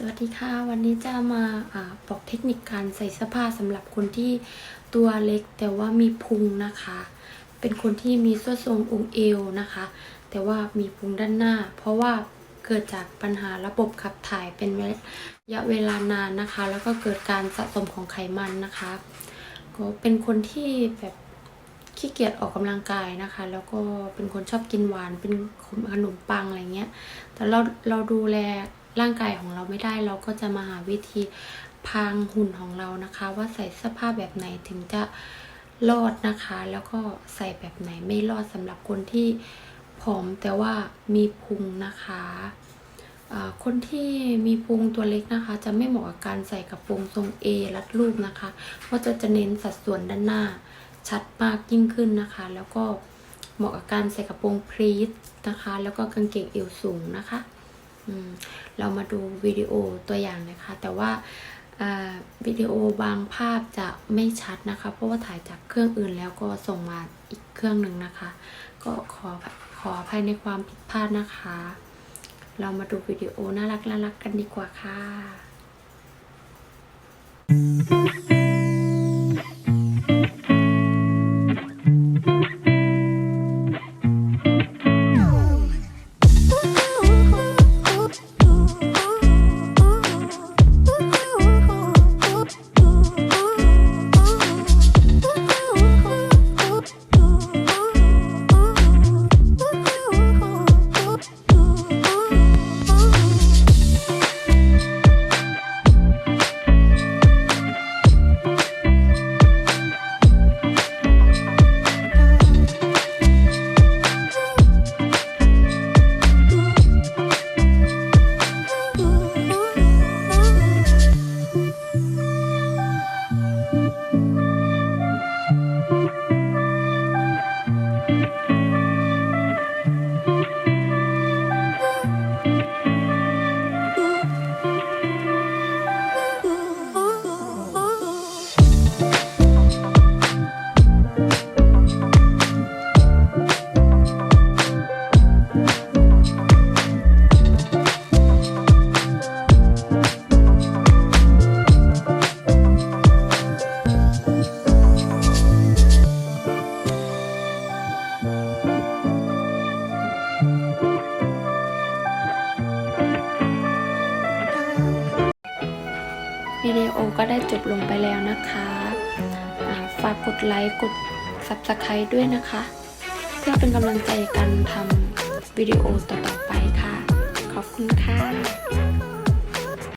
สวัสดีค่ะ วันนี้จะมาอาบอกเทคนิคการใส่เสื้อผ้าสำหรับคนที่ตัวเล็กแต่ว่ามีพุงนะคะ เป็นคนที่มีส่วนทรงองค์เอวนะคะ แต่ว่ามีพุงด้านหน้า เพราะว่าเกิดจากปัญหาระบบขับถ่ายเป็นระยะเวลานานนะคะ แล้วก็เกิดการสะสมของไขมันนะคะก็เป็นคนที่แบบขี้เกียจออกกำลังกายนะคะ แล้วก็เป็นคนชอบกินหวานเป็นขนมปังอะไรเงี้ย แต่เราเราดูแล ร่างกายของเราไม่ได้ เราก็จะมาหาวิธีพรางหุ่นของเรานะคะ ว่าใส่เสื้อผ้าแบบไหนถึงจะรอดนะคะ แล้วก็ใส่แบบไหนไม่รอดสำหรับคนที่ผอมแต่ว่ามีพุงนะคะคนที่มีพุงตัวเล็กนะคะ จะไม่เหมาะกับการใส่กระโปรงทรง A รัดรูปนะคะเพราะจะจะเน้นสัดส่วนด้านหน้าชัดมากยิ่งขึ้นนะคะ แล้วก็เหมาะกับการใส่กระโปรงพรีทนะคะ แล้วก็กางเกงเอวสูงนะคะ เรามาดูวิดีโอตัวอย่างนะคะ แต่ว่าวิดีโอบางภาพจะไม่ชัดนะคะ เพราะว่าถ่ายจากเครื่องอื่นแล้วก็ส่งมาอีกเครื่องหนึ่งนะคะ ก็ขอขออภัยในความผิดพลาดนะคะ เรามาดูวิดีโอน่ารักน่ารักกันดีกว่าค่ะ วิดีโอก็ได้จบลงไปแล้วนะคะฝากกดไลค์กด Subscribe ด้วยนะคะ เพื่อเป็นกำลังใจกันทำวิดีโอต่อๆไปค่ะ ขอบคุณค่ะ